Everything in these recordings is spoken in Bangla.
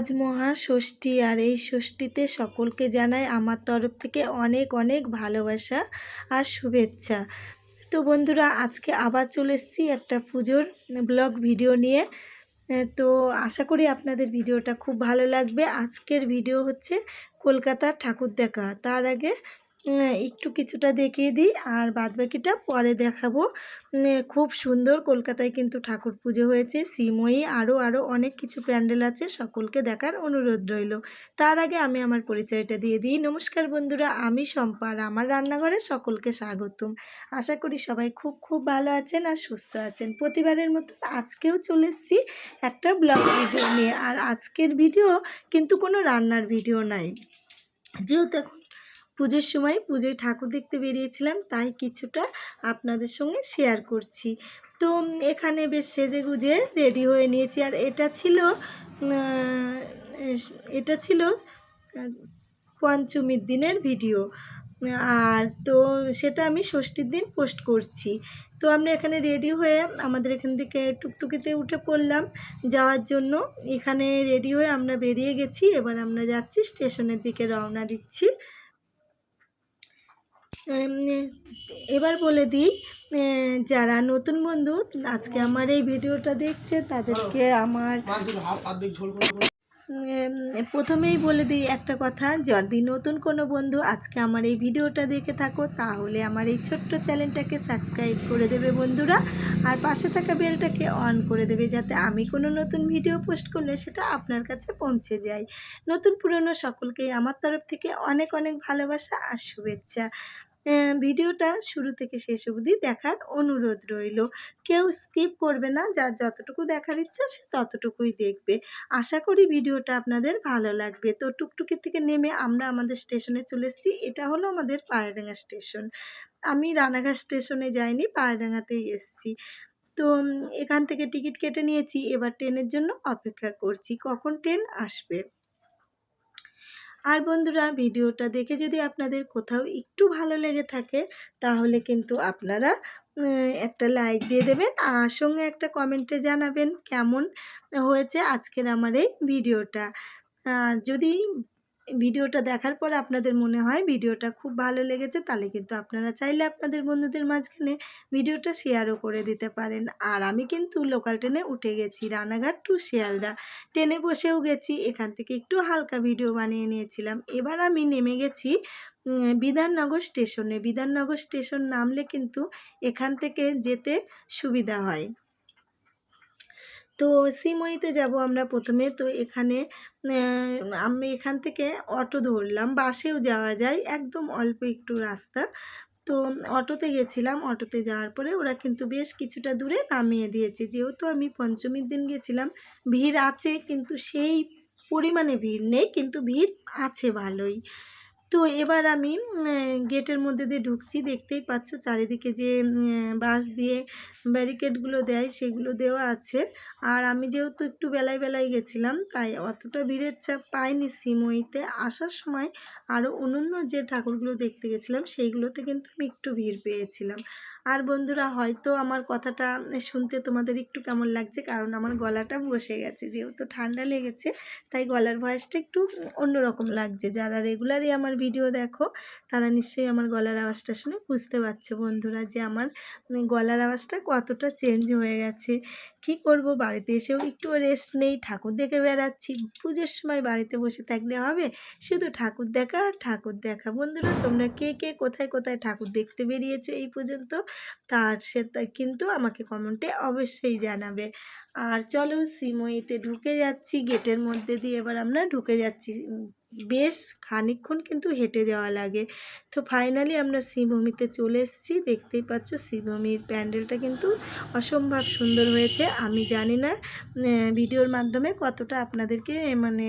আজ মহা ষষ্ঠী, আর এই ষষ্ঠীতে সকলকে জানাই আমার তরফ থেকে অনেক অনেক ভালোবাসা আর শুভেচ্ছা। তো বন্ধুরা, আজকে আবার চলে এসেছি একটা পুজোর ব্লগ ভিডিও নিয়ে। তো আশা করি আপনাদের ভিডিওটা খুব ভালো লাগবে। আজকের ভিডিও হচ্ছে কলকাতার ঠাকুর দেখা তার আগে একটু কিছুটা দেখিয়ে দিই আর বাদবাকিটা পরে দেখাবো। খুব সুন্দর কলকাতায় কিন্তু ঠাকুর পুজো হয়েছে, শ্রীময়ী আরও আরও অনেক কিছু প্যান্ডেল আছে, সকলকে দেখার অনুরোধ রইল। তার আগে আমি আমার পরিচয়টা দিয়ে দিই। নমস্কার বন্ধুরা, আমি শম্পা আর আমার রান্নাঘরে সকলকে স্বাগতম। আশা করি সবাই খুব খুব ভালো আছেন আর সুস্থ আছেন। প্রতিবারের মতো আজকেও চলে এসেছি একটা ব্লগ ভিডিও নিয়ে। আর আজকের ভিডিও কিন্তু কোনো রান্নার ভিডিও নাই। যেহেতু এখন পুজোর সময় পুজোয় ঠাকুর দেখতে বেরিয়েছিলাম, তাই কিছুটা আপনাদের সঙ্গে শেয়ার করছি। তো এখানে বেশ সেজে গুজে রেডি হয়ে নিয়েছি, আর এটা ছিল এটা ছিল পঞ্চমীর দিনের ভিডিও আর তো সেটা আমি ষষ্ঠীর দিন পোস্ট করছি। তো আমরা এখানে রেডি হয়ে আমাদের এখান থেকে টুকটুকিতে উঠে পড়লাম। যাওয়ার জন্য এখানে রেডি হয়ে আমরা বেরিয়ে গেছি, এবার আমরা যাচ্ছি স্টেশনের দিকে রওনা দিচ্ছি। এবার বলে দিই যারা নতুন বন্ধু, আজকে আমার এই ভিডিওটা দেখছে, তাদেরকে আমার প্রথমেই বলে দিই একটা কথা, যদি নতুন কোনো বন্ধু আজকে আমার এই ভিডিওটা দেখে থাকো, তাহলে আমার এই ছোট্ট চ্যানেলটাকে সাবস্ক্রাইব করে দেবে বন্ধুরা, আর পাশে থাকা বেলটাকে অন করে দেবে, যাতে আমি কোনো নতুন ভিডিও পোস্ট করলে সেটা আপনার কাছে পৌঁছে যায়। নতুন পুরনো সকলকেই আমার তরফ থেকে অনেক অনেক ভালোবাসা আর শুভেচ্ছা। ভিডিওটা শুরু থেকে শেষ অবধি দেখার অনুরোধ রইল। কেউ স্কিপ করবে না, যার যতটুকু দেখার ইচ্ছা সে ততটুকুই দেখবে। আশা করি ভিডিওটা আপনাদের ভালো লাগবে। তো টুকটুকি থেকে নেমে আমরা আমাদের স্টেশনে চলে এসেছি। এটা হলো আমাদের পায়রাডাঙ্গা স্টেশন। আমি রানাঘাট স্টেশনে যাইনি পায়রাডাঙ্গাতেই এসেছি। তো এখান থেকে টিকিট কেটে নিয়েছি। এবার ট্রেনের জন্য অপেক্ষা করছি। কখন ট্রেন আসবে? আর বন্ধুরা, ভিডিওটা দেখে যদি আপনাদের কোথাও একটু ভালো লেগে থাকে, তাহলে কিন্তু আপনারা একটা লাইক দিয়ে দেবেন আর সঙ্গে একটা কমেন্টে জানাবেন কেমন হয়েছে আজকের আমার এই ভিডিওটা। আর যদি ভিডিওটা দেখার পর আপনাদের মনে হয় ভিডিওটা খুব ভালো লেগেছে, তাহলে কিন্তু আপনারা চাইলে আপনাদের বন্ধুদের মাঝখানে ভিডিওটা শেয়ারও করে দিতে পারেন। আর আমি কিন্তু লোকাল ট্রেনে উঠে গেছি, রানাঘাট টু শিয়ালদা। ট্রেনে বসেও গেছি, এখান থেকে একটু হালকা ভিডিও বানিয়ে নিয়েছিলাম। এবার আমি নেমে গেছি বিধাননগর স্টেশনে বিধাননগর স্টেশন নামলে কিন্তু এখান থেকে যেতে সুবিধা হয়। তো সিমইতে যাব আমরা প্রথমে। তো এখানে আমি এখান থেকে অটো ধরলাম। বাসেও যাওয়া যায়, একদম অল্প একটু রাস্তা। তো অটোতে গেছিলাম। অটোতে যাওয়ার পরে ওরা কিন্তু বেশ কিছুটা দূরে নামিয়ে দিয়েছে। যেহেতু আমি পঞ্চমীর দিন গেছিলাম, ভিড় আছে, কিন্তু সেই পরিমাণে ভিড় নেই, কিন্তু ভিড় আছে ভালোই। তো এবার আমি গেটের মধ্যে দিয়ে ঢুকছি। দেখতেই পাচ্ছ চারিদিকে যে বাস দিয়ে ব্যারিকেডগুলো দেয়, সেগুলো দেওয়া আছে। আর আমি যেহেতু একটু বেলায় বেলায় গেছিলাম, তাই অতটা ভিড়ের চাপ পাইনি সিমইতে। আসার সময় আরও অন্য যে ঠাকুরগুলো দেখতে গেছিলাম, সেইগুলোতে কিন্তু আমি একটু ভিড় পেয়েছিলাম। আর বন্ধুরা, হয়তো আমার কথাটা শুনতে তোমাদের একটু কেমন লাগছে, কারণ আমার গলাটা বসে গেছে, যেহেতু ঠান্ডা লেগেছে, তাই গলার ভয়েসটা একটু অন্যরকম লাগছে। যারা রেগুলারই আমার ভিডিও দেখো, তারা নিশ্চয়ই আমার গলার আওয়াজটা শুনে বুঝতে পারছ বন্ধুরা যে আমার গলার আওয়াজটা কতটা চেঞ্জ হয়ে গেছে। কি করব? বাড়িতে এসেও একটু রেস্ট নেই, ঠাকুর দেখে বেড়াচ্ছি। পুজোর সময় বাড়িতে বসে থাকলে হবে? শুধু ঠাকুর দেখা আর ঠাকুর দেখা। বন্ধুরা, তোমরা কে কে কোথায় কোথায় ঠাকুর দেখতে বেরিয়েছো এই পর্যন্ত তার সেটা কিন্তু আমাকে কমেন্টে অবশ্যই জানাবে। আর চলো সিমইতে ঢুকে যাচ্ছি, গেটের মধ্যে দিয়ে এবার আমরা ঢুকে যাচ্ছি। বেশ খানিকক্ষণ কিন্তু হেঁটে যাওয়া লাগে। তো ফাইনালি আমরা শ্রীভূমিতে চলে এসেছি। দেখতেই পাচ্ছ শ্রীভূমির প্যান্ডেলটা কিন্তু অসম্ভব সুন্দর হয়েছে। আমি জানি না ভিডিওর মাধ্যমে কতটা আপনাদেরকে মানে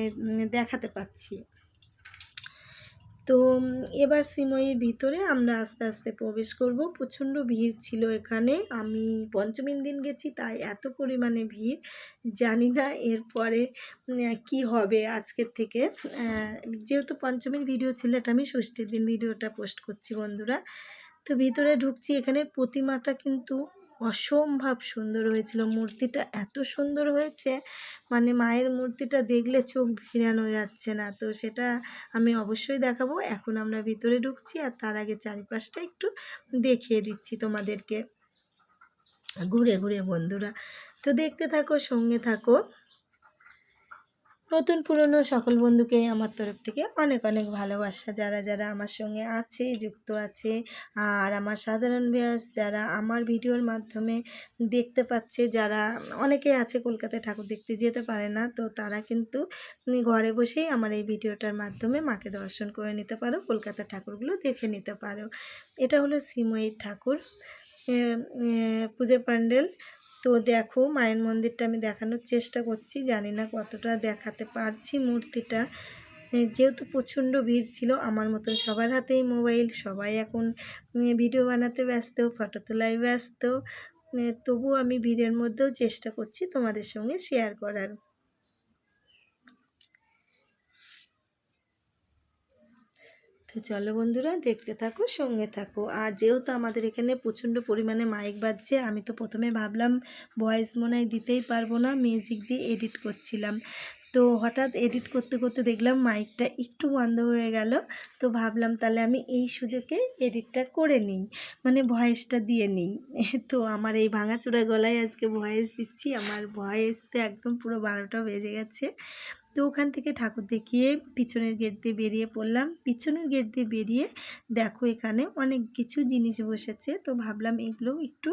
দেখাতে পাচ্ছি। তো এবার সিমইয়ের ভিতরে আমরা আস্তে আস্তে প্রবেশ করব। প্রচণ্ড ভিড় ছিল এখানে। আমি পঞ্চমীর দিন গেছি, তাই এত পরিমাণে ভিড়। জানি না এরপরে কি হবে আজকের থেকে। যেহেতু পঞ্চমীর ভিডিও ছিল, এটা আমি ষষ্ঠীর দিন ভিডিওটা পোস্ট করছি বন্ধুরা। তো ভিতরে ঢুকছি, এখানে প্রতিমাটা কিন্তু অসম্ভব সুন্দর হয়েছিল। মূর্তিটা এত সুন্দর হয়েছে মানে মায়ের মূর্তিটা দেখলে চোখ ভিড়ানো যাচ্ছে না। তো সেটা আমি অবশ্যই দেখাবো। এখন আমরা ভিতরে ঢুকছি আর তার আগে চারিপাশটা একটু দেখিয়ে দিচ্ছি তোমাদেরকে। ঘুরে ঘুরে বন্ধুরা, তো দেখতে থাকো, সঙ্গে থাকো। নতুন পুরনো সকল বন্ধুকে আমার তরফ থেকে অনেক অনেক ভালোবাসা। যারা যারা আমার সঙ্গে আছে, যুক্ত আছে, আর আমার সাধারণ ভিউয়ার্স যারা আমার ভিডিওর মাধ্যমে দেখতে পাচ্ছে, যারা অনেকে আছে কলকাতায় ঠাকুর দেখতে যেতে পারে না, তো তারা কিন্তু ঘরে বসেই আমার এই ভিডিওটার মাধ্যমে মাকে দর্শন করে নিতে পারো, কলকাতার ঠাকুরগুলো দেখে নিতে পারো। এটা হলো সিময়ীর ঠাকুর পুজো প্যান্ডেল। তো দেখো মায়ের মন্দিরটা আমি দেখানোর চেষ্টা করছি। জানি না কতটা দেখাতে পারছি মূর্তিটা। যেহেতু প্রচণ্ড ভিড় ছিল, আমার মতন সবার হাতেই মোবাইল। সবাই এখন ভিডিও বানাতে ব্যস্ত, ফটো তোলায় ব্যস্ত। তবু আমি ভিড়ের মধ্যেও চেষ্টা করছি তোমাদের সঙ্গে শেয়ার করার। তো চলো বন্ধুরা, দেখতে থাকো, সঙ্গে থাকো। আর যেহেতু আমাদের এখানে প্রচণ্ড পরিমাণে মাইক বাজছে, আমি তো প্রথমে ভাবলাম ভয়েস মনে হয় দিতেই পারব না মিউজিক দিয়ে এডিট করছিলাম। তো হঠাৎ এডিট করতে করতে দেখলাম মাইকটা একটু বন্ধ হয়ে গেল, তো ভাবলাম তাহলে আমি এই সুযোগে এডিটটা করে নিই মানে ভয়েসটা দিয়ে নিই। তো আমার এই ভাঙাচোরা গলায় আজকে ভয়েস দিচ্ছি, আমার ভয়েসতে একদম পুরো বারোটা বেজে গেছে। তো ওখান থেকে ঠাকুর দেখিয়ে পিছনের গেট দিয়ে বেরিয়ে পড়লাম। পিছনের গেট দিয়ে বেরিয়ে দেখো এখানে অনেক কিছু জিনিস বসেছে। তো ভাবলাম এগুলো একটু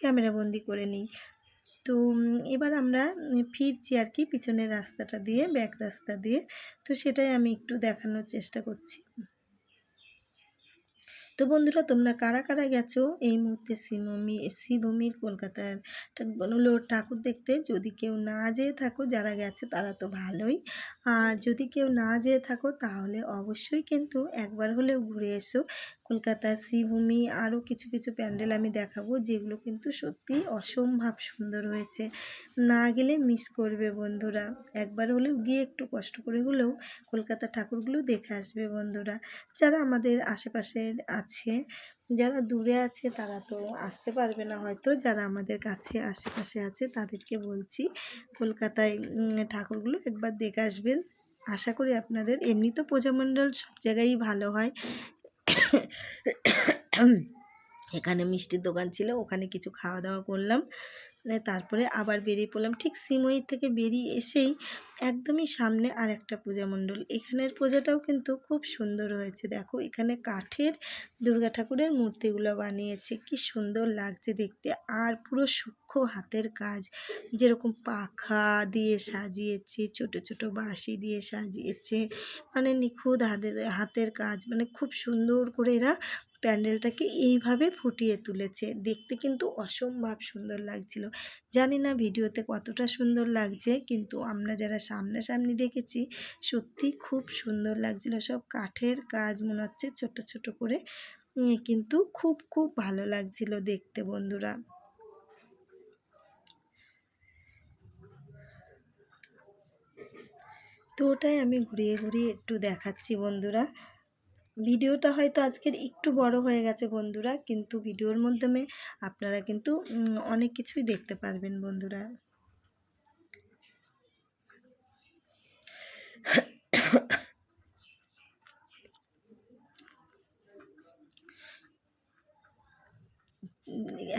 ক্যামেরাবন্দি করে নিই। তো এবার আমরা ফিরছি আর কি পিছনের রাস্তাটা দিয়ে ব্যাক রাস্তা দিয়ে। তো সেটাই আমি একটু দেখানোর চেষ্টা করছি। তো বন্ধুরা, তোমরা কারা কারা গেছো? এই মুহূর্তে শ্রীভূমি, শ্রীভূমির কলকাতার হলো ঠাকুর দেখতে। যদি কেউ না যেয়ে থাকো, যারা গেছে তারা তো ভালোই। আর যদি কেউ না যেয়ে থাকো, তাহলে অবশ্যই কিন্তু একবার হলেও ঘুরে এসো। কলকাতার শ্রীভূমি আরও কিছু কিছু প্যান্ডেল আমি দেখাবো যেগুলো কিন্তু সত্যি অসম্ভব সুন্দর হয়েছে। না গেলে মিস করবে বন্ধুরা। একবার হলেও গিয়ে একটু কষ্ট করে হলেও কলকাতা ঠাকুরগুলো দেখে আসবে বন্ধুরা। যারা আমাদের আশেপাশে আছে, যারা দূরে আছে তারা তো আসতে পারবে না হয়তো। যারা আমাদের কাছে, আশেপাশে আছে তাদেরকে বলছি কলকাতায় ঠাকুরগুলো একবার দেখে আসবেন। আশা করি আপনাদের এমনি তো পূজামণ্ডল সব জায়গায়ই ভালো হয়। এখানে মিষ্টির দোকান ছিল ওখানে কিছু খাওয়া দাওয়া করলাম। তারপরে আবার বেরিয়ে পড়লাম। ঠিক সিমই থেকে বেরিয়ে এসেই একদমই সামনে আর একটা পূজা মণ্ডল। এখানের পূজাটাও কিন্তু খুব সুন্দর হয়েছে। দেখো, এখানে কাঠের দুর্গা ঠাকুরের মূর্তিগুলো বানিয়েছে। কি সুন্দর লাগছে দেখতে। আর পুরো সূক্ষ্ম হাতের কাজ। যেরকম পাখা দিয়ে সাজিয়েছে, ছোট ছোট বাঁশি দিয়ে সাজিয়েছে। মানে নিখুঁত হাতের হাতের কাজ। মানে খুব সুন্দর করে এরা প্যান্ডেলটাকে এইভাবে ফুটিয়ে তুলেছে। দেখতে কিন্তু অসম্ভব সুন্দর লাগছিল। জানি না ভিডিওতে কতটা সুন্দর লাগছে, কিন্তু আমরা যারা সামনাসামনি দেখেছি, সত্যি খুব সুন্দর লাগছিল। সব কাঠের কাজ মনে হচ্ছে ছোট ছোট করে। কিন্তু খুব খুব ভালো লাগছিল দেখতে বন্ধুরা। তো ওটাই আমি ঘুরিয়ে ঘুরিয়ে একটু দেখাচ্ছি বন্ধুরা। ভিডিওটা হয়তো আজকের একটু বড় হয়ে গেছে বন্ধুরা, কিন্তু ভিডিওর মাধ্যমে আপনারা কিন্তু অনেক কিছুই দেখতে পারবেন বন্ধুরা।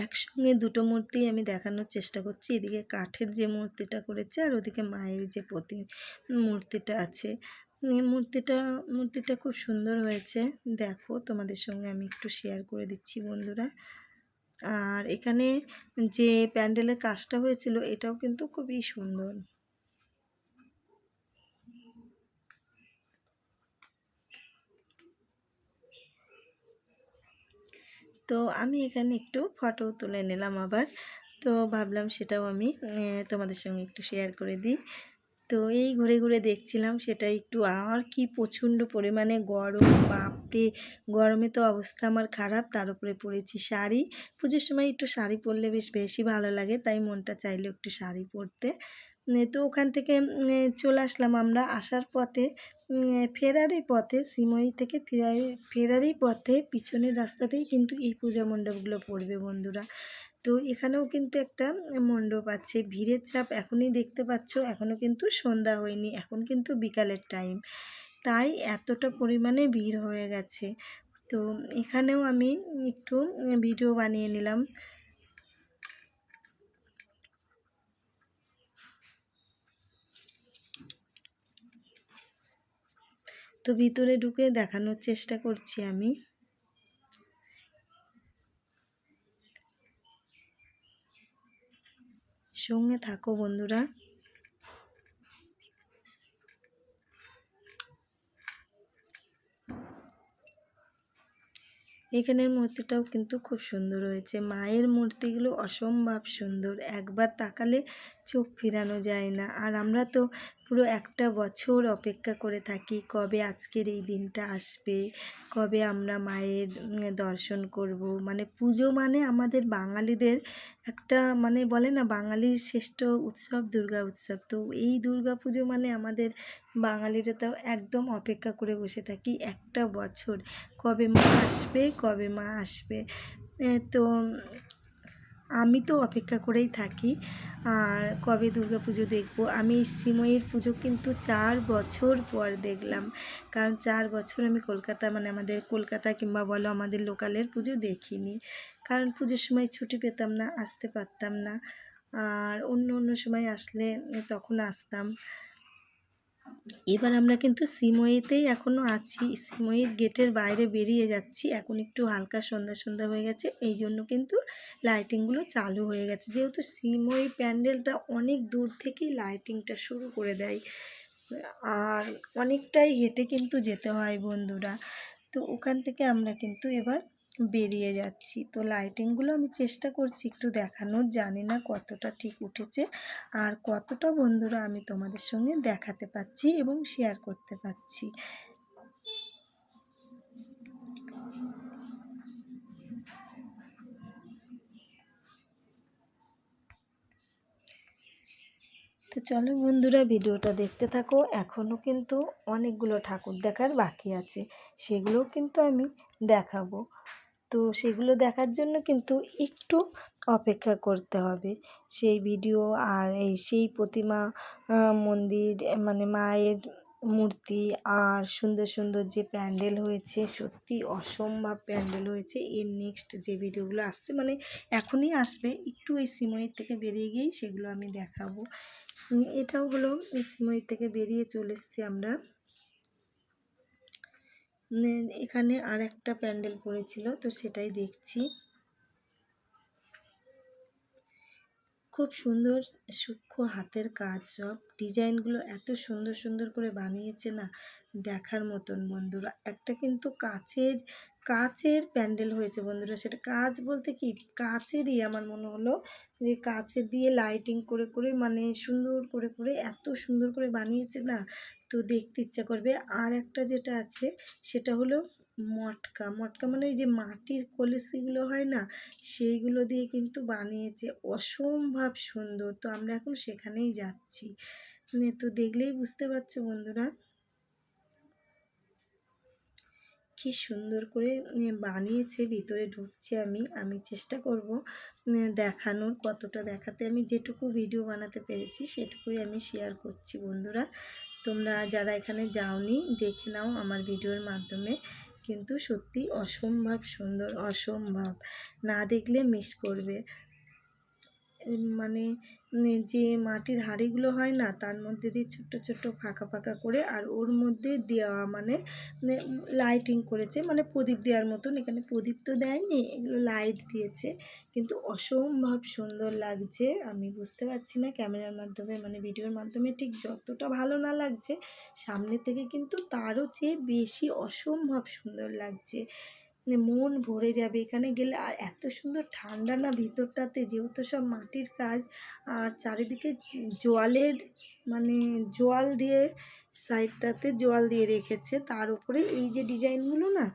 একসঙ্গে দুটো মূর্তি আমি দেখানোর চেষ্টা করছি। এদিকে কাঠের যে মূর্তিটা করেছে আর ওদিকে মায়ের যে প্রতি, মূর্তিটা আছে। মূর্তিটা মূর্তিটা খুব সুন্দর হয়েছে। দেখো, তোমাদের সঙ্গে আমি একটু শেয়ার করে দিচ্ছি, বন্ধুরা। আর এখানে যে প্যান্ডেলের কাজটা হয়েছিল, এটাও কিন্তু খুবই সুন্দর। তো আমি এখানে একটু ফটো তুলে নিলাম আবার। তো ভাবলাম সেটাও আমি তোমাদের সঙ্গে একটু শেয়ার করে দিই। তো এই ঘুরে ঘুরে দেখছিলাম সেটা একটু আর কি প্রচণ্ড পরিমাণে গরম বাপরে! গরমে তো অবস্থা আমার খারাপ তার উপরে পরেছি শাড়ি। পুজোর সময় একটু শাড়ি পরলে বেশ বেশি ভালো লাগে তাই মনটা চাইলো একটু শাড়ি পরতে। তো ওখান থেকে চলে আসলাম আমরা আসার পথে। উম, ফেরারই পথে সিমই থেকে ফেরারি ফেরারই পথে পিছনের রাস্তাতেই কিন্তু এই পূজা মণ্ডপগুলো পড়বে বন্ধুরা। তো এখানেও কিন্তু একটা মণ্ডপ আছে। ভিড়ের চাপ এখনই দেখতে পাচ্ছ, এখনও কিন্তু সন্ধ্যা হয়নি, এখন কিন্তু বিকালের টাইম। তাই এতটা পরিমাণে ভিড় হয়ে গেছে। তো এখানেও আমি একটু ভিডিও বানিয়ে নিলাম। তো ভিতরে ঢুকে দেখানোর চেষ্টা করছি আমি। সঙ্গে থাকো, বন্ধুরা। এখানের মূর্তিটাও কিন্তু খুব সুন্দর হয়েছে। মায়ের মূর্তিগুলো অসম্ভব সুন্দর। একবার তাকালে চোখ ফিরানো যায় না। আর আমরা তো পুরো একটা বছর অপেক্ষা করে থাকি, কবে আজকের এই দিনটা আসবে, কবে আমরা মায়ের দর্শন করব। মানে পুজো মানে আমাদের বাঙালিদের একটা মানে বলে না, বাঙালির শ্রেষ্ঠ উৎসব দুর্গা উৎসব। তো এই দুর্গা পুজো মানে আমাদের বাঙালিরা তো একদম অপেক্ষা করে বসে থাকি একটা বছর। কবে মা আসবে, কবে মা আসবে? তো আমি তো অপেক্ষা করেই থাকি। আর কবে দুর্গা পুজো দেখব? আমি সিমইয়ের পুজো কিন্তু চার বছর পর দেখলাম। কারণ চার বছর আমি কলকাতা মানে আমাদের কলকাতা কিংবা বলো আমাদের লোকালের পুজো দেখিনি। কারণ পুজোর সময় ছুটি পেতাম না, আসতে পারতাম না। আর অন্য অন্য সময় আসলে তখন আসতাম। এবার আমরা কিন্তু সিমইতেই এখনও আছি। সিমইয়ের গেটের বাইরে বেরিয়ে যাচ্ছি। এখন একটু হালকা সন্ধ্যা সন্ধ্যা হয়ে গেছে। এই জন্য কিন্তু লাইটিংগুলো চালু হয়ে গেছে। যেহেতু সিমই প্যান্ডেলটা অনেক দূর থেকেই লাইটিংটা শুরু করে দেয়। আর অনেকটাই হেঁটে কিন্তু যেতে হয় বন্ধুরা। তো ওখান থেকে আমরা কিন্তু এবার বেরিয়ে যাচ্ছি। তো লাইটিংগুলো আমি চেষ্টা করছি একটু দেখানোর। জানি না কতটা ঠিক উঠেছে আর কতটা বন্ধুরা আমি তোমাদের সঙ্গে দেখাতে পাচ্ছি এবং শেয়ার করতে পাচ্ছি। তো চলো বন্ধুরা ভিডিওটা দেখতে থাকো। এখনও কিন্তু অনেকগুলো ঠাকুর দেখার বাকি আছে। সেগুলোও কিন্তু আমি দেখাবো। তো সেগুলো দেখার জন্য কিন্তু একটু অপেক্ষা করতে হবে। সেই ভিডিও আর এই সেই প্রতিমা মন্দির মানে মায়ের মূর্তি আর সুন্দর সুন্দর যে প্যান্ডেল হয়েছে, সত্যি অসম্ভব প্যান্ডেল হয়েছে। এর নেক্সট যে ভিডিওগুলো আসছে মানে এখনই আসবে, একটু এই সিময়ের থেকে বেরিয়ে গিয়েই সেগুলো আমি দেখাবো। এটাও হলো এই সিময়ের থেকে বেরিয়ে চলে এসছি আমরা। এখানে আর একটা প্যান্ডেল পড়েছিল, তো সেটাই দেখছি। খুব সুন্দর, সূক্ষ্ম হাতের কাজ সব। ডিজাইনগুলো এত সুন্দর সুন্দর করে বানিয়েছে না, দেখার মতন বন্ধুরা। একটা কিন্তু কাচের কাচের প্যান্ডেল হয়েছে বন্ধুরা, সেটা কাজ বলতে কি? কাচেরই আমার মনে হলো যে কাচের দিয়ে লাইটিং করে করে মানে সুন্দর করে করে এত সুন্দর করে বানিয়েছে না? তো দেখতে ইচ্ছা করবে। আর একটা যেটা আছে, সেটা হলো মটকা। মটকা মানে ওই যে মাটির কলসিগুলো হয় না, সেইগুলো দিয়ে কিন্তু বানিয়েছে। অসম্ভব সুন্দর। তো আমরা এখন সেখানেই যাচ্ছি। তো দেখলেই বুঝতে পারছ বন্ধুরা। কি সুন্দর করে বানিয়েছে, ভিতরে ঢুকছে আমি আমি চেষ্টা করব দেখানোর, কতটা দেখাতে। আমি যেটুকু ভিডিও বানাতে পেরেছি, সেটুকুই আমি শেয়ার করছি বন্ধুরা। তোমরা যারা এখানে যাওনি, দেখে নাও আমার ভিডিওর মাধ্যমে। কিন্তু সত্যি অসম্ভব সুন্দর, অসম্ভব। না দেখলে মিস করবে। মানে যে মাটির হাঁড়িগুলো হয় না, তার মধ্যে দিয়ে ছোট্ট ছোট্ট ফাঁকা ফাঁকা করে আর ওর মধ্যে দেওয়া মানে লাইটিং করেছে। মানে প্রদীপ দেওয়ার মতন। এখানে প্রদীপ তো দেয়নি, এগুলো লাইট দিয়েছে। কিন্তু অসম্ভব সুন্দর লাগছে। আমি বুঝতে পারছি না ক্যামেরার মাধ্যমে মানে ভিডিওর মাধ্যমে ঠিক যতটা ভালো না লাগছে, সামনে থেকে কিন্তু তারও চেয়ে বেশি অসম্ভব সুন্দর লাগছে। মানে মন ভরে যাবে এখানে গেলে। আর এত সুন্দর ঠান্ডা না ভিতরটাতে, যেহেতু সব মাটির কাজ। আর চারিদিকে জোয়ালের মানে জোয়াল দিয়ে সাইডটাতে জোয়াল দিয়ে রেখেছে। তার উপরে এই যে ডিজাইনগুলো না,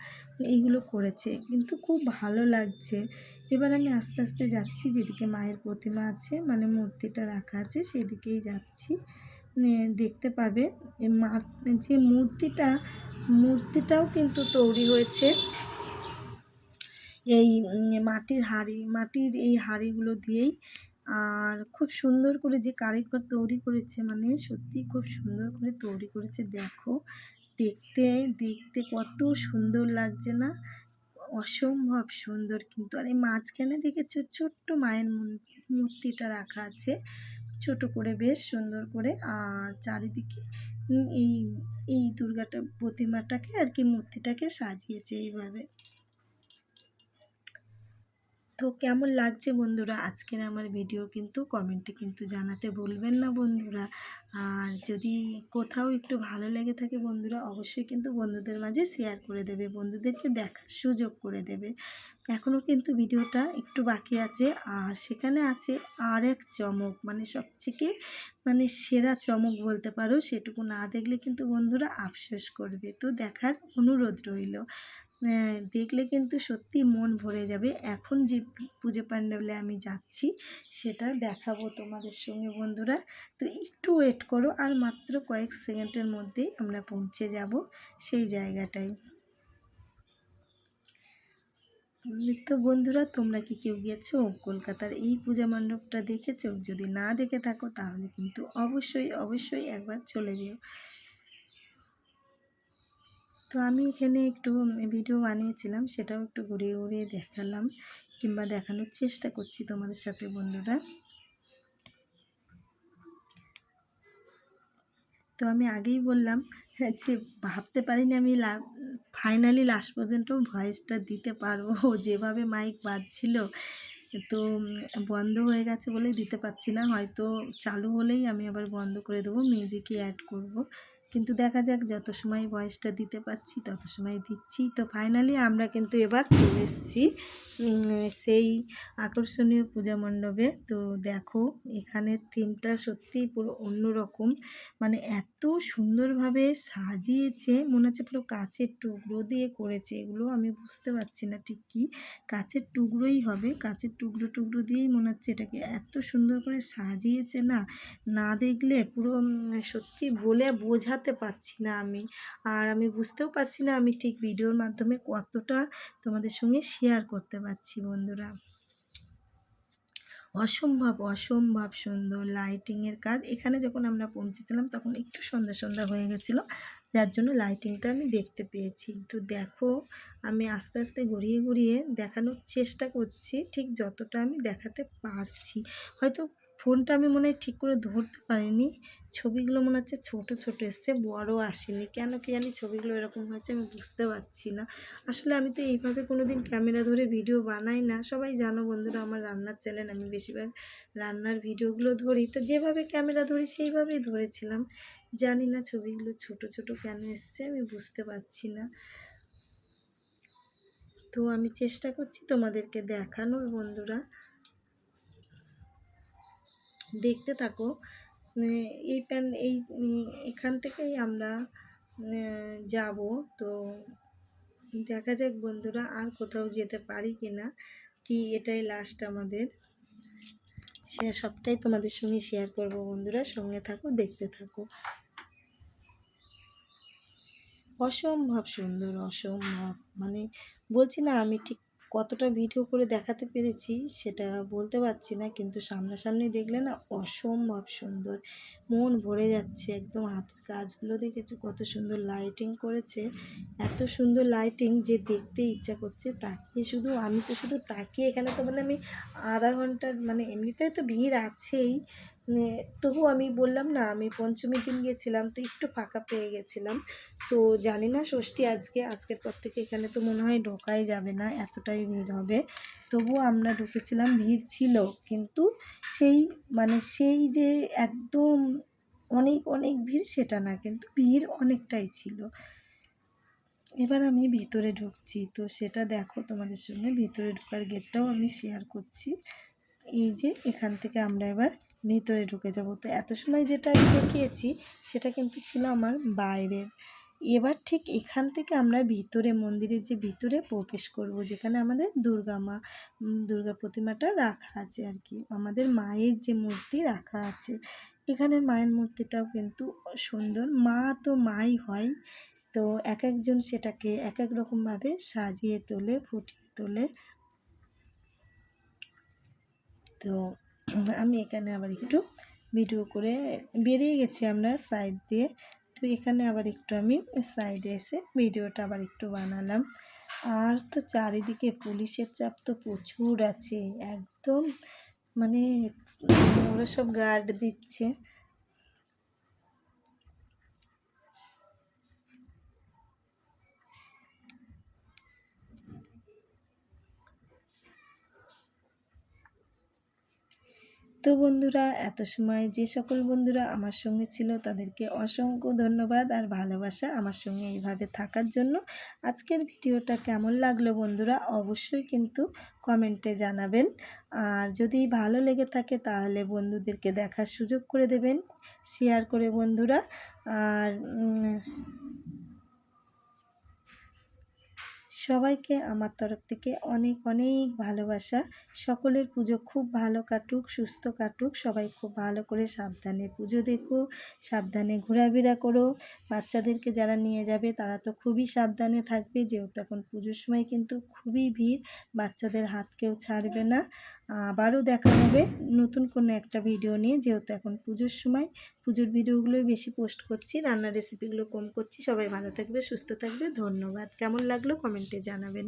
এইগুলো করেছে। কিন্তু খুব ভালো লাগছে। এবার আমি আস্তে আস্তে যাচ্ছি, যেদিকে মায়ের প্রতিমা আছে মানে মূর্তিটা রাখা আছে, সেদিকেই যাচ্ছি। দেখতে পাবে যে মূর্তিটা, মূর্তিটাও কিন্তু তৈরি হয়েছে। এই মাটির হাঁড়ি, মাটির এই হাঁড়িগুলো দিয়েই, আর খুব সুন্দর করে যে কারিগর তৈরি করেছে মানে সত্যি খুব সুন্দর করে তৈরি করেছে, দেখো। দেখতে দেখতে কত সুন্দর লাগছে না? অসম্ভব সুন্দর কিন্তু। আর এই মাঝখানে দেখেছ, ছোট্ট মায়ের মূর- মূর্তিটা রাখা আছে। ছোট করে বেশ সুন্দর করে, আর চারিদিকে এই এই দুর্গাটা প্রতিমাটাকে আর কি মূর্তিটাকে সাজিয়েছে এইভাবে। তো কেমন লাগছে বন্ধুরা? আজকের আমার ভিডিও কিন্তু কমেন্টে কিন্তু জানাতে ভুলবেন না বন্ধুরা। আর যদি কোথাও একটু ভালো লেগে থাকে বন্ধুরা, অবশ্যই কিন্তু বন্ধুদের মাঝে শেয়ার করে দেবে, বন্ধুদেরকে দেখার সুযোগ করে দেবে। এখনও কিন্তু ভিডিওটা একটু বাকি আছে, আর সেখানে আছে আর এক চমক মানে সবথেকে মানে সেরা চমক বলতে পারো, সেটুকু না দেখলে কিন্তু বন্ধুরা আফসোস করবে। তো দেখার অনুরোধ রইল। দেখলে কিন্তু সত্যি মন ভরে যাবে। এখন যে পুজো প্যান্ডেলে আমি যাচ্ছি, সেটা দেখাবো তোমাদের সঙ্গে বন্ধুরা। তো একটু ওয়েট করো, আর মাত্র কয়েক সেকেন্ডের মধ্যেই আমরা পৌঁছে যাব সেই জায়গাটায়। তো বন্ধুরা, তোমরা কি কেউ গেছো? কলকাতার এই পূজা মণ্ডপটা দেখেছ? যদি না দেখে থাকো, তাহলে কিন্তু অবশ্যই অবশ্যই একবার চলে যেও। তো আমি এখানে একটু ভিডিও বানিয়েছিলাম সেটাও একটু ঘুরিয়ে ঘুরিয়ে দেখালাম কিংবা দেখানোর চেষ্টা করছি তোমাদের সাথে বন্ধুরা। তো আমি আগেই বললাম হ্যাঁ, যে ভাবতে পারিনি আমি ফাইনালি লাস্ট পর্যন্ত ভয়েসটা দিতে পারব যেভাবে মাইক বাজছিল তো বন্ধ হয়ে গেছে বলেই দিতে পারছি না হয়তো চালু হলেই আমি আবার বন্ধ করে দেবো মিউজিকই অ্যাড করব। কিন্তু দেখা যাক যত সময় বয়সটা দিতে পারছি, তত সময় দিচ্ছি। তো ফাইনালি আমরা কিন্তু এবার চলে এসেছি সেই আকর্ষণীয় পূজা মণ্ডপে। তো দেখো এখানের থিমটা সত্যিই পুরো অন্যরকম। মানে এত সুন্দরভাবে সাজিয়েছে, মনে হচ্ছে পুরো কাচের টুকরো দিয়ে করেছে। এগুলো আমি বুঝতে পারছি না ঠিক কী। কাচের টুকরোই হবে, কাচের টুকরো টুকরো দিয়েই মনে হচ্ছে এটাকে এত সুন্দর করে সাজিয়েছে না। না দেখলে পুরো সত্যি বলে বোঝাতে পারছি না আমি। আর আমি বুঝতেও পারছি না আমি ঠিক ভিডিওর মাধ্যমে কতটা তোমাদের সঙ্গে শেয়ার করতে পারছি বন্ধুরা। অসম্ভব অসম্ভব সুন্দর লাইটিংয়ের কাজ। এখানে যখন আমরা পৌঁছেছিলাম তখন একটু সন্ধ্যা সন্ধ্যা হয়ে গেছিল, যার জন্য লাইটিংটা আমি দেখতে পেয়েছি। তো দেখো, আমি আস্তে আস্তে ঘুরিয়ে ঘুরিয়ে দেখানোর চেষ্টা করছি, ঠিক যতটা আমি দেখাতে পারছি। হয়তো ফোনটা আমি মনে হয় ঠিক করে ধরতে পারিনি। ছবিগুলো মনে হচ্ছে ছোট ছোট এসছে, বড় আসেনি। কেন কি জানি ছবিগুলো এরকম হয়েছে আমি বুঝতে পারছি না। আসলে আমি তো এইভাবে কোনো দিন ক্যামেরা ধরে ভিডিও বানাই না। সবাই জানো বন্ধুরা আমার রান্নার চ্যানেল আমি বেশিরভাগ রান্নার ভিডিওগুলো ধরি। তো যেভাবে ক্যামেরা ধরি সেইভাবেই ধরেছিলাম। জানি না ছবিগুলো ছোট ছোট কেন এসছে আমি বুঝতে পারছি না। তো আমি চেষ্টা করছি তোমাদেরকে দেখানোর বন্ধুরা। দেখতে থাকো। মানে এই প্যান, এই, এখান থেকেই আমরা যাব। তো দেখা যাক বন্ধুরা আর কোথাও যেতে পারি কি না কি এটাই লাস্ট আমাদের। সে সবটাই তোমাদের সঙ্গে শেয়ার করব বন্ধুরা। সঙ্গে থাকো, দেখতে থাকো। অসম্ভব সুন্দর, অসম্ভব। মানে বলছি না, আমি ঠিক কতটা ভিডিও করে দেখাতে পেরেছি সেটা বলতে পারছি না। কিন্তু সামনাসামনি দেখলে না অসম্ভব সুন্দর। মন ভরে যাচ্ছে একদম হাতের কাজগুলো দেখেছি, কত সুন্দর লাইটিং করেছে। এত সুন্দর লাইটিং যে দেখতে ইচ্ছা করছে তাকিয়ে শুধু, আমি তো শুধু তাকিয়ে এখানে তো মানে আমি আধা ঘণ্টার মানে এমনিতেই তো ভিড় আছেই তবু আমি বললাম, না, আমি পঞ্চমীর দিন গিয়েছিলাম তো একটু ফাঁকা পেয়ে গেছিলাম। তো জানি না ষষ্ঠী আজকে, আজকের পর থেকে এখানে তো মনে হয় ঢোকাই যাবে না, এতটাই ভিড় হবে। তবুও আমরা ঢুকেছিলাম, ভিড় ছিল, কিন্তু সেই মানে সেই যে একদম অনেক অনেক ভিড় সেটা না, কিন্তু ভিড় অনেকটাই ছিল। এবার আমি ভিতরে ঢুকছি, তো সেটা দেখো তোমাদের সঙ্গে ভিতরে ঢোকার গেটটাও আমি শেয়ার করছি। এই যে এখান থেকে আমরা এবার ভিতরে ঢুকে যাব। তো এত সময় যেটা আমি দেখিয়েছি সেটা কিন্তু ছিল আমার বাইরের। এবার ঠিক এখান থেকে আমরা ভিতরে, মন্দিরের যে ভিতরে প্রবেশ করব, যেখানে আমাদের দুর্গা মা দুর্গা প্রতিমাটা রাখা আছে আর কি। আমাদের মায়ের যে মূর্তি রাখা আছে, এখানের মায়ের মূর্তিটাও কিন্তু সুন্দর। মা তো মাই হয়। তো এক একজন সেটাকে এক এক রকমভাবে সাজিয়ে তোলে, ফুটিয়ে তোলে। তো আমি এখানে আবার একটু ভিডিও করে বেরিয়ে গেছি আমরা সাইড দিয়ে। তো এখানে আবার একটু আমি সাইডে এসে ভিডিওটা আবার একটু বানালাম। আর তো চারিদিকে পুলিশের চাপ তো প্রচুর আছে, একদম মানে ওরা সব গার্ড দিচ্ছে। তো বন্ধুরা, এত সময় যে সকল বন্ধুরা আমার সঙ্গে ছিল তাদেরকে অসংখ্য ধন্যবাদ আর ভালোবাসা আমার সঙ্গে এইভাবে থাকার জন্য। আজকের ভিডিওটা কেমন লাগল বন্ধুরা অবশ্যই কিন্তু কমেন্টে জানাবেন। আর যদি ভালো লেগে থাকে তাহলে বন্ধুদেরকে দেখার সুযোগ করে দেবেন, শেয়ার করে বন্ধুরা। আর সবাইকে আমার তরফ থেকে অনেক অনেক ভালোবাসা। সকলের পুজো খুব ভালো কাটুক, সুস্থ কাটুক। সবাই খুব ভালো করে সাবধানে পুজো দেখো, সাবধানে ঘোরাফেরা করো। বাচ্চাদেরকে যারা নিয়ে যাবে, তারা তো খুবই সাবধানে থাকবে। যেহেতু এখন পুজোর সময় কিন্তু খুবই ভিড়, বাচ্চাদের হাত কেউ ছাড়বে না। আবারও দেখা হবে নতুন কোনো একটা ভিডিও নিয়ে। যেহেতু এখন পুজোর সময়, পুজোর ভিডিওগুলোই বেশি পোস্ট করছি, রান্নার রেসিপিগুলো কম করছি। সবাই ভালো থাকবে, সুস্থ থাকবে। ধন্যবাদ। কেমন লাগল? কমেন্টে জানাবেন।